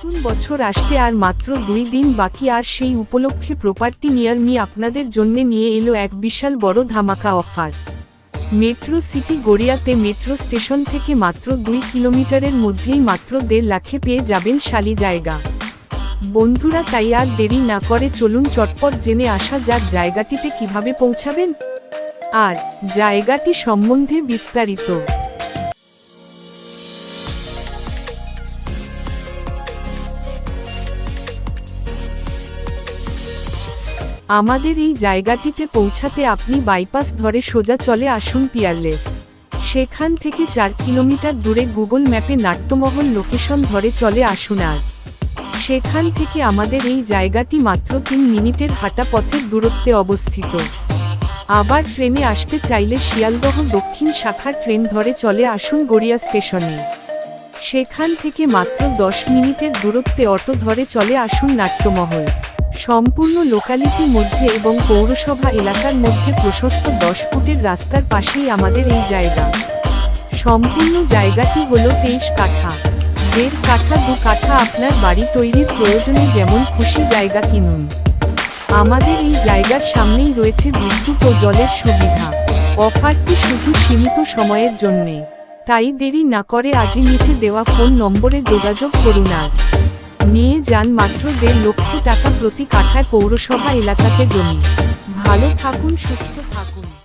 নতুন বছর আসতে আর মাত্র দুই দিন বাকি আর সেই উপলক্ষে প্রপার্টি নিয়ার মি আপনাদের জন্য নিয়ে এলো এক বিশাল বড় ধামাকা অফার মেট্রো সিটি গড়িয়াতে মেট্রো স্টেশন থেকে মাত্র দুই কিলোমিটারের মধ্যেই মাত্র দেড় লাখে পেয়ে যাবেন শালি জায়গা। বন্ধুরা তাই আর দেরি না করে চলুন চটপট জেনে আসা যাক জায়গাটিতে কীভাবে পৌঁছাবেন। আর, জায়গাটি সম্বন্ধে বিস্তারিত। আমাদের এই জায়গাটিতে পৌঁছাতে আপনি বাইপাস ধরে সোজা চলে আসুন পিয়ারলেস সেখান থেকে চার কিলোমিটার দূরে গুগল ম্যাপে নাট্যমহল লোকেশন ধরে চলে আসুন আর। সেখান থেকে আমাদের এই জায়গাটি মাত্র তিন মিনিটের হাঁটা পথের দূরত্বে অবস্থিত। আবার ট্রেনে আসতে চাইলে শিয়ালদহ দক্ষিণ শাখার ট্রেন ধরে চলে আসুন গড়িয়া স্টেশনে। সেখান থেকে মাত্র দশ মিনিটের দূরত্বে অটো ধরে চলে আসুন নাট্যমহল। সম্পূর্ণ লোকালিটি মধ্যে এবং পৌরসভা এলাকার মধ্যে প্রশস্ত দশ ফুটের রাস্তার পাশেই আমাদের এই জায়গা। সম্পূর্ণ জায়গাটি হল তেইশ কাঠা। দেড় কাঠা, দু কাঠা আপনার বাড়ি তৈরির প্রয়োজনে যেমন খুশি জায়গা কিনুন। আমাদের এই জায়গার সামনেই রয়েছে বিদ্যুৎ ও জলের সুবিধা। অফারটি শুধু সীমিত সময়ের জন্যে। তাই দেরি না করে আজই নিচে দেওয়া ফোন নম্বরে যোগাযোগ করুন আর নিয়ে যান মাত্র দেড় লক্ষ টাকা প্রতি কাঠায় পৌরসভা এলাকাতে জমি। ভালো থাকুন, সুস্থ থাকুন।